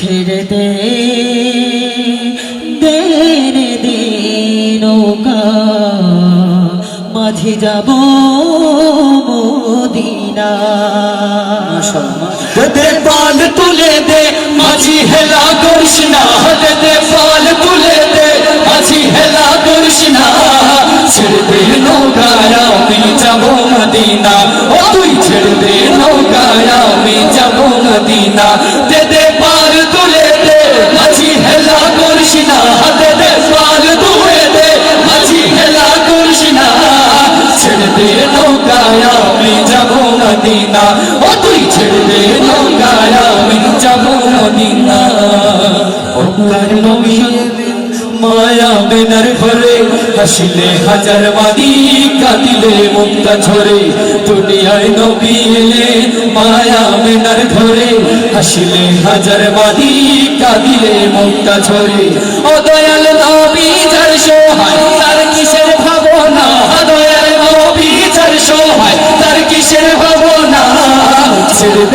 দে। রে দে নৌকা, মাঝে যাব মদিনা। দে পাল তুলে দে, মাঝি হেলা করিস না দে পাল তুলে দে, মাঝি হেলা করিস ছেড়ে দে নৌকায় আমি যাব মদিনা। ও তুই ছেড়ে দে নৌকায় আমি যাব মদিনা। মদিনা, ও তুই ছেড়ে দে নৌকায় আমি যাব মদিনা। মায়া বেনার ঘরে হাসিলে হাজার মানি কাঁদিলে মুক্তা ঝরে। দুনিয়ায় নবী এলে মায়া বেনার ঘরে হাসিলে হাজার মানি কাঁদিলে মুক্তা ঝরে। ও নবী, যার সহায়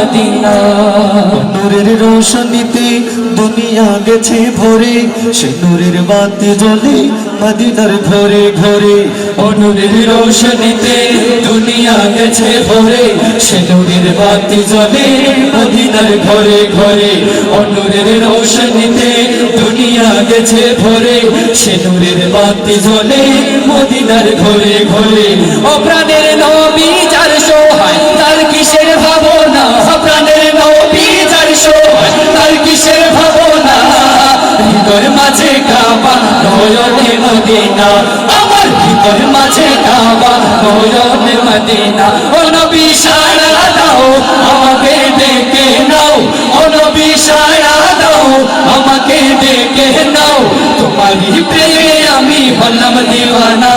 মদিনা। নূরের রোশনীতে দুনিয়া গেছে ভরে সে নূরের বাতি জ্বলে মদিনার ঘরে ঘরে। অনুরের রোশনীতে দুনিয়া গেছে ভরে সে নূরের বাতি জ্বলে মদিনার ঘরে ঘরে। অনুরের রোশনীতে দুনিয়া গেছে ভরে সে নূরের বাতি জ্বলে মদিনার ঘরে ঘরে। ও প্রাণের মদিনা, আমার হৃদয় মাঝে কাবা মদিনা। ও নবী, সারা দাও, আমাকে ডেকে নাও। ও নবী, সারা দাও, আমাকে ডেকে নাও। তোমারই প্রেমে আমি হলাম দিওয়ানা।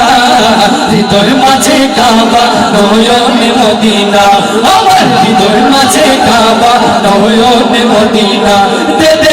হৃদয় মাঝে কাবা নয়নে মদিনা। আমার হৃদয় মাঝে কাবা নয়নে মদিনা। দে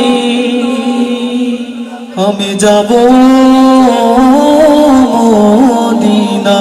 আমি যাব মদিনা